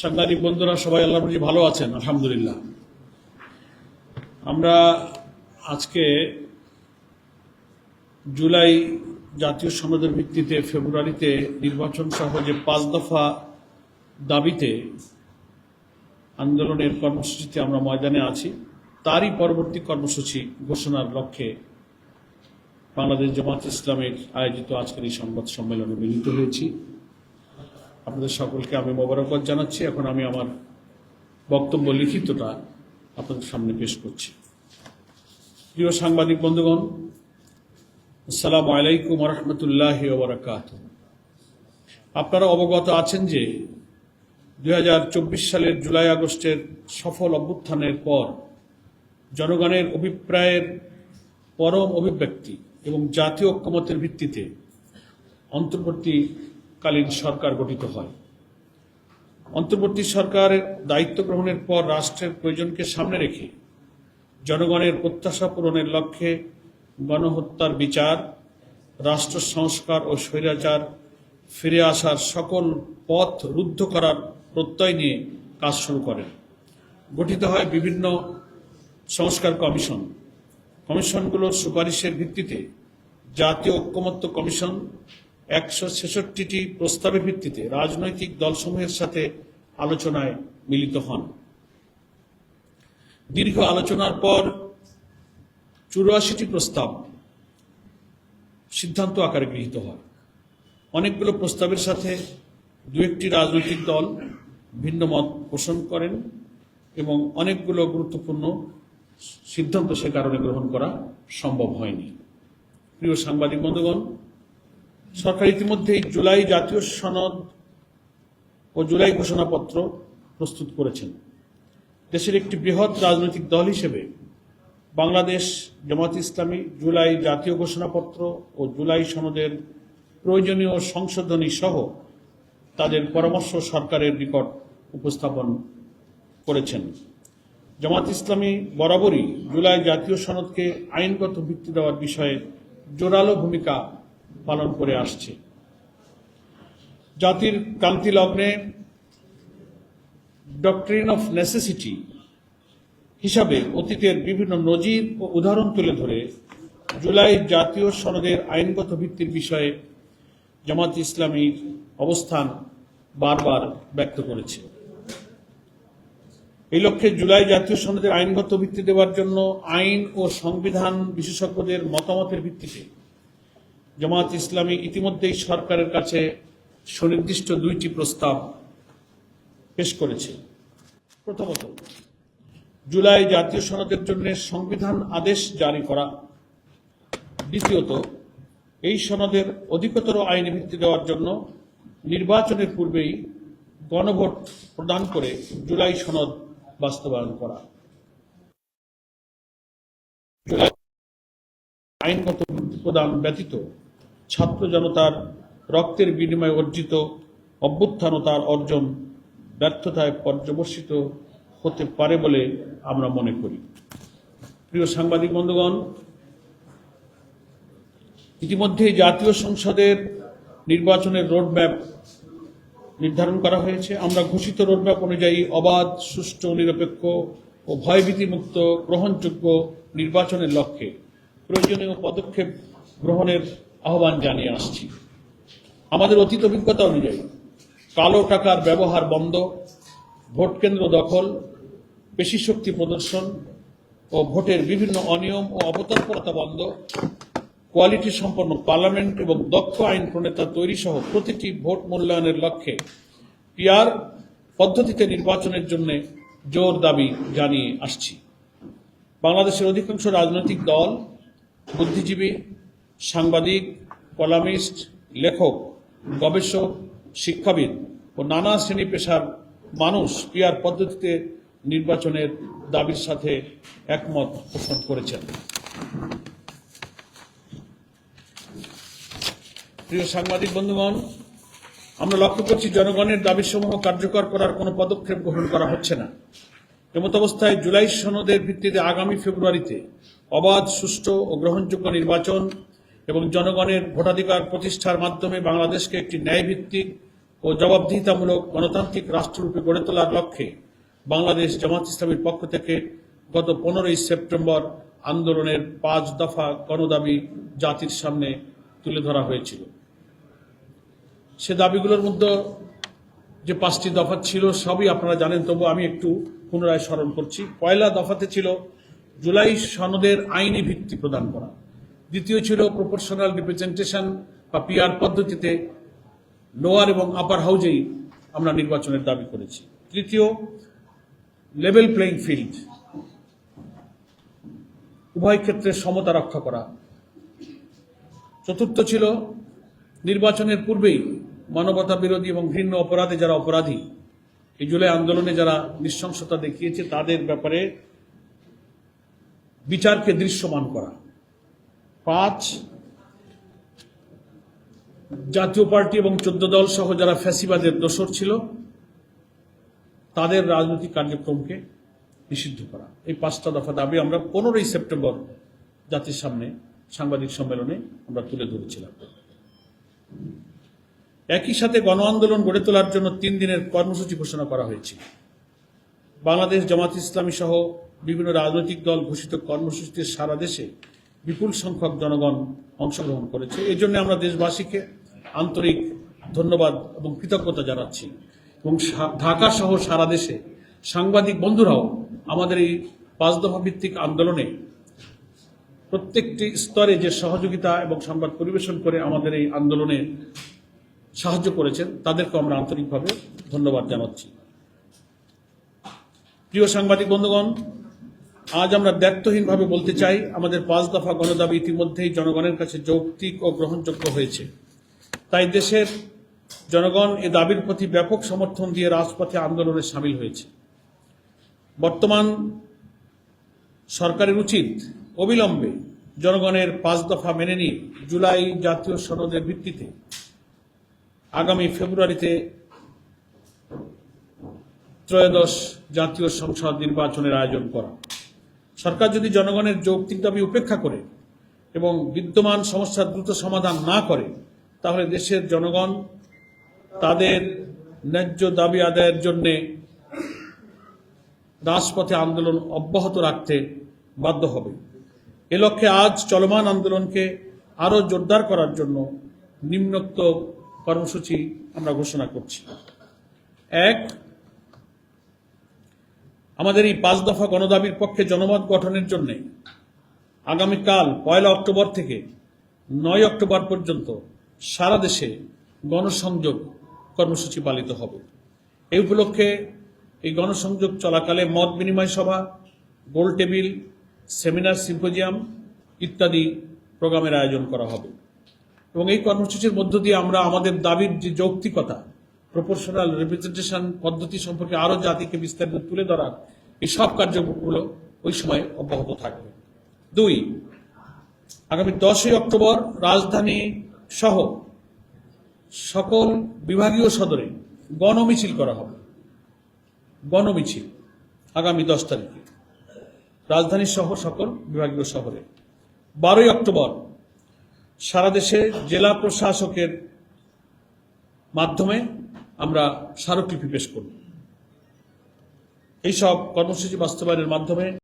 সাংবাদিক বন্ধুরা, সবাই আল্লাহ ভালো আছেন, আলহামদুলিল্লাহ। আমরা আজকে জুলাই জাতীয় সনদের ভিত্তিতে ফেব্রুয়ারিতে নির্বাচন সহ যে পাঁচ দফা দাবিতে আন্দোলনের কর্মসূচিতে আমরা ময়দানে আছি, তারই পরবর্তী কর্মসূচি ঘোষণার লক্ষ্যে বাংলাদেশ জামাত ইসলামের আয়োজিত আজকের এই সংবাদ সম্মেলনে মিলিত হয়েছি। আপনাদের সকলকে আমি মোবারকবাদ জানাচ্ছি। এখন আমি আমার বক্তব্য লিখিতটা আপনাদের সামনে পেশ করছি। প্রিয় সাংবাদিক বন্ধুগণ, আসসালামু আলাইকুম রহমতুল্লাহ ওবরাকাত আপনারা অবগত আছেন যে দু হাজার চব্বিশ সালের জুলাই আগস্টের সফল অভ্যুত্থানের পর জনগণের অভিপ্রায়ের পরম অভিব্যক্তি এবং জাতীয় ঐক্যমতের ভিত্তিতে অন্তর্বর্তীকালীন সরকার গঠিত হয়। অন্তর্বর্তী সরকারের দায়িত্ব গ্রহণের পর রাষ্ট্রের প্রয়োজনকে সামনে রেখে জনগণের প্রত্যাশা পূরণের লক্ষ্যে গণহত্যার বিচার, রাষ্ট্র সংস্কার ও স্বৈরাচার ফিরে আসার সকল পথ রুদ্ধ করার প্রত্যয় নিয়ে কাজ শুরু করেন। গঠিত হয় বিভিন্ন সংস্কার কমিশন। কমিশনগুলোর সুপারিশের ভিত্তিতে জাতীয় ঐক্যমত্য কমিশন একশো ছেষট্টিটি প্রস্তাবের ভিত্তিতে রাজনৈতিক দলসমূহের সাথে আলোচনায় মিলিত হন। দীর্ঘ আলোচনার পর চুরাশিটি প্রস্তাব সিদ্ধান্ত আকারে গৃহীত হয়। অনেকগুলো প্রস্তাবের সাথে দু একটি রাজনৈতিক দল ভিন্ন মত পোষণ করেন এবং অনেকগুলো গুরুত্বপূর্ণ সিদ্ধান্ত সে কারণে গ্রহণ করা সম্ভব হয়নি। প্রিয় সাংবাদিক বন্ধুগণ সরকার ইতিমধ্যেই জুলাই জাতীয় সনদ ও জুলাই ঘোষণাপত্র প্রস্তুত করেছেন। দেশের একটি বৃহৎ রাজনৈতিক দল হিসেবে বাংলাদেশ জামাত ইসলামী জুলাই জাতীয় ঘোষণাপত্র ও জুলাই সনদের প্রয়োজনীয় সংশোধনী সহ তাদের পরামর্শ সরকারের নিকট উপস্থাপন করেছেন। জামাত ইসলামী বরাবরই জুলাই জাতীয় সনদকে আইনগত ভিত্তি দেওয়ার বিষয়ে জোরালো ভূমিকা পালন করে আসছে। জাতির ক্রান্তি লগ্নে ডক্ট্রিন অফ নেসেসিটি হিসাবে অতীতের বিভিন্ন নজির ও উদাহরণ তুলে ধরে জুলাই জাতীয় সনদের আইনগত ভিত্তির বিষয়ে জামাত ইসলামীর অবস্থান বারবার ব্যক্ত করেছে। এই লক্ষ্যে জুলাই জাতীয় সনদের আইনগত ভিত্তি দেওয়ার জন্য আইন ও সংবিধান বিশেষজ্ঞদের মতামতের ভিত্তিতে জামাত ইসলামী ইতিমধ্যেই সরকারের কাছে সুনির্দিষ্ট দুইটি প্রস্তাব পেশ করেছে। প্রথমত, জুলাই জাতীয় সনদের জন্য সংবিধান আদেশ জারি করা। দ্বিতীয়ত, এই সনদের অধিকতর আইনি ভিত্তি দেওয়ার জন্য নির্বাচনের পূর্বেই গণভোট প্রদান করে জুলাই সনদ বাস্তবায়ন করা। আইনগত প্রদান ব্যতীত ছাত্র জনতার রক্তের বিনিময়ে অর্জিত অভ্যুত্থান ও তার অর্জন ব্যর্থতায় পর্যবসিত হতে পারে বলে আমরা মনে করি। প্রিয় সাংবাদিক বন্ধুগণ ইতিমধ্যে জাতীয় সংসদের নির্বাচনের রোডম্যাপ নির্ধারণ করা হয়েছে। আমরা ঘোষিত রোডম্যাপ অনুযায়ী অবাধ, সুষ্ঠু, নিরপেক্ষ ও ভয়ভীতিমুক্ত, গ্রহণযোগ্য নির্বাচনের লক্ষ্যে প্রয়োজনীয় পদক্ষেপ গ্রহণের আহ্বান জানিয়ে আসছি। আমাদের অতীত অভিজ্ঞতা অনুযায়ী কালো টাকার ব্যবহার বন্ধ, ভোট কেন্দ্র দখল পেশি শক্তি প্রদর্শন ও ভোটের বিভিন্ন অনিয়ম ও অবতৎপরতা বন্ধ, কোয়ালিটি সম্পন্ন পার্লামেন্ট এবং দক্ষ আইন প্রণেতা তৈরি সহ প্রতিটি ভোট মূল্যায়নের লক্ষ্যে পিআর পদ্ধতিতে নির্বাচনের জন্য জোর দাবি জানিয়ে আসছি। বাংলাদেশের অধিকাংশ রাজনৈতিক দল বুদ্ধিজীবী সাংবাদিক, কলামিস্ট, লেখক, গবেষক, শিক্ষাবিদ ও নানা শ্রেণি পেশার মানুষ পিআর পদ্ধতিতে নির্বাচনের দাবির সাথে একমত পোষণ করেছেন। প্রিয় সাংবাদিক বন্ধুগণ, আমরা লক্ষ্য করছি জনগণের দাবিসমূহ কার্যকর করার কোনো পদক্ষেপ গ্রহণ করা হচ্ছে না। এমত অবস্থায় জুলাই সনদের ভিত্তিতে আগামী ফেব্রুয়ারিতে অবাধ, সুষ্ঠু ও গ্রহণযোগ্য নির্বাচন এবং জনগণের ভোটাধিকার প্রতিষ্ঠার মাধ্যমে বাংলাদেশকে একটি ন্যায়ভিত্তিক ও জবাবদিহিতামূলক গণতান্ত্রিক রাষ্ট্ররূপে গড়ে তোলার লক্ষ্যে বাংলাদেশ জামাত ইসলামীর পক্ষ থেকে গত পনেরোই সেপ্টেম্বর আন্দোলনের পাঁচ দফা গণদাবি জাতির সামনে তুলে ধরা হয়েছিল। সে দাবিগুলোর মধ্যে যে পাঁচটি দফা ছিল সবই আপনারা জানেন, তবু আমি একটু পুনরায় স্মরণ করছি। পয়লা দফাতে ছিল জুলাই সনদের আইনি ভিত্তি প্রদান করা। দ্বিতীয় ছিল প্রপোর্শনাল রিপ্রেজেন্টেশন বা পিআর পদ্ধতিতে লোয়ার এবং আপার হাউজেই আমরা নির্বাচনের দাবি করেছি। তৃতীয় লেভেল প্লেইং ফিল্ড উভয় ক্ষেত্রে সমতা রক্ষা করা। চতুর্থ ছিল নির্বাচনের পূর্বেই মানবতা বিরোধী এবং ঘৃণ্য অপরাধে যারা অপরাধী, এই জুলাই আন্দোলনে যারা নৃশংসতা দেখিয়েছে, তাদের ব্যাপারে বিচারকে দৃশ্যমান করা। পাঁচ। জাতীয় পার্টি এবং চোদ্দ দল সহ যারা ফ্যাসিবাদের দোসর ছিল, তাদের রাজনৈতিক কার্যক্রমকে নিষিদ্ধ করা। এই পাঁচটা দফা দাবি আমরা পনেরোই সেপ্টেম্বর জাতির সামনে সাংবাদিক সম্মেলনে আমরা তুলে ধরেছিলাম। একই সাথে গণ আন্দোলন গড়ে তোলার জন্য তিন দিনের কর্মসূচি ঘোষণা করা হয়েছে। বাংলাদেশ জামাত ইসলামী সহ বিভিন্ন রাজনৈতিক দল ঘোষিত কর্মসূচিতে সারা দেশে বিপুল সংখ্যক জনগণ অংশগ্রহণ করেছে। এই জন্য আমরা দেশবাসীকে আন্তরিক ধন্যবাদ এবং কৃতজ্ঞতা জানাচ্ছি। এবং ঢাকা সহ সারা দেশে সাংবাদিক বন্ধুরাও আমাদের এই পাঁচ দফা ভিত্তিক আন্দোলনে প্রত্যেকটি স্তরে যে সহযোগিতা এবং সংবাদ পরিবেশন করে আমাদের এই আন্দোলনে সাহায্য করেছেন তাদেরকে আমরা আন্তরিকভাবে ধন্যবাদ জানাচ্ছি। প্রিয় সাংবাদিক বন্ধুগণ আজ আমরা দায়িত্বহীনভাবে বলতে চাই, আমাদের পাঁচ দফা গণদাবি ইতিমধ্যেই জনগণের কাছে যৌক্তিক ও গ্রহণযোগ্য হয়েছে। তাই দেশের জনগণ এ দাবির প্রতি ব্যাপক সমর্থন দিয়ে রাজপথে আন্দোলনে সামিল হয়েছে। বর্তমান সরকারের উচিত অবিলম্বে জনগণের পাঁচ দফা মেনে নিয়ে জুলাই জাতীয় সনদের ভিত্তিতে আগামী ফেব্রুয়ারিতে ত্রয়োদশ জাতীয় সংসদ নির্বাচনের আয়োজন করা। সরকার যদি জনগণের যৌক্তিক দাবি উপেক্ষা করে এবং বিদ্যমান সমস্যার দ্রুত সমাধান না করে, তাহলে দেশের জনগণ তাদের ন্যায্য দাবি আদায়ের জন্যে রাজপথে আন্দোলন অব্যাহত রাখতে বাধ্য হবে। এ লক্ষ্যে আজ চলমান আন্দোলনকে আরও জোরদার করার জন্য নিম্নোক্ত কর্মসূচি আমরা ঘোষণা করছি। এক আমাদের এই পাঁচ দফা গণদাবির পক্ষে জনমত গঠনের জন্য আগামীকাল পয়লা অক্টোবর থেকে নয় অক্টোবর পর্যন্ত সারা দেশে গণসংযোগ কর্মসূচি পালিত হবে। এই উপলক্ষে এই গণসংযোগ চলাকালে মত বিনিময় সভা, গোল টেবিল, সেমিনার, সিম্পোজিয়াম ইত্যাদি প্রোগ্রামের আয়োজন করা হবে। এবং এই কর্মসূচির মধ্য দিয়ে আমরা আমাদের দাবির যে যৌক্তিকতা প্রপোর্শনাল রিপ্রেজেন্টেশন পদ্ধতি সম্পর্কে আরও জাতিকে বিস্তারিত তুলে ধরার এই সব কার্যক্রমগুলো ওই সময় অব্যাহত থাকবে। দুই, আগামী দশই অক্টোবর রাজধানী সহ সকল বিভাগীয় সদরে গণমিছিল করা হবে। গণমিছিল আগামী দশ তারিখে। রাজধানী সহ সকল বিভাগীয় শহরে বারোই অক্টোবর সারা দেশে জেলা প্রশাসকের মাধ্যমে আমরা স্মারকলিপি পেশ করব। এইসব কর্মসূচি বাস্তবায়নের মাধ্যমে